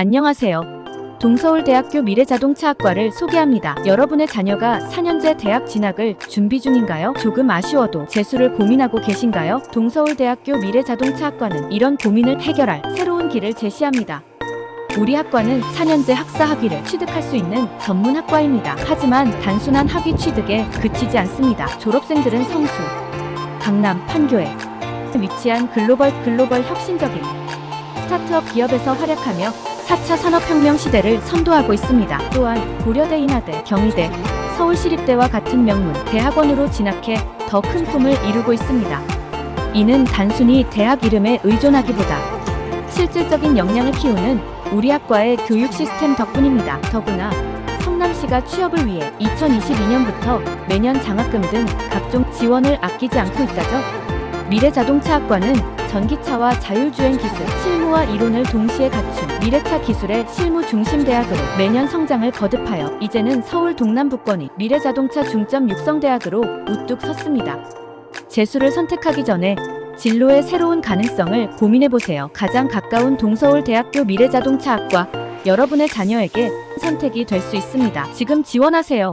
안녕하세요. 동서울대학교 미래자동차학과를 소개합니다. 여러분의 자녀가 4년제 대학 진학을 준비 중인가요? 조금 아쉬워도 재수를 고민하고 계신가요? 동서울대학교 미래자동차학과는 이런 고민을 해결할 새로운 길을 제시합니다. 우리 학과는 4년제 학사 학위를 취득할 수 있는 전문 학과입니다. 하지만 단순한 학위 취득에 그치지 않습니다. 졸업생들은 성수, 강남, 판교에 위치한 글로벌 글로벌 혁신적인 스타트업 기업에서 활약하며 4차 산업혁명 시대를 선도하고 있습니다. 또한 고려대 인하대, 경희대, 서울시립대와 같은 명문 대학원으로 진학해 더 큰 꿈을 이루고 있습니다. 이는 단순히 대학 이름에 의존하기보다 실질적인 역량을 키우는 우리 학과의 교육 시스템 덕분입니다. 더구나 성남시가 취업을 위해 2022년부터 매년 장학금 등 각종 지원을 아끼지 않고 있다죠. 미래자동차학과는 전기차와 자율주행 기술, 실무와 이론을 동시에 갖춘 미래차 기술의 실무 중심 대학으로 매년 성장을 거듭하여 이제는 서울 동남부권이 미래자동차 중점 육성 대학으로 우뚝 섰습니다. 재수를 선택하기 전에 진로의 새로운 가능성을 고민해 보세요. 가장 가까운 동서울 대학교 미래자동차학과 여러분의 자녀에게 선택이 될 수 있습니다. 지금 지원하세요.